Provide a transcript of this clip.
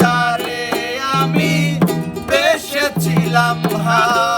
যারে আমি বেসেছিলাম হা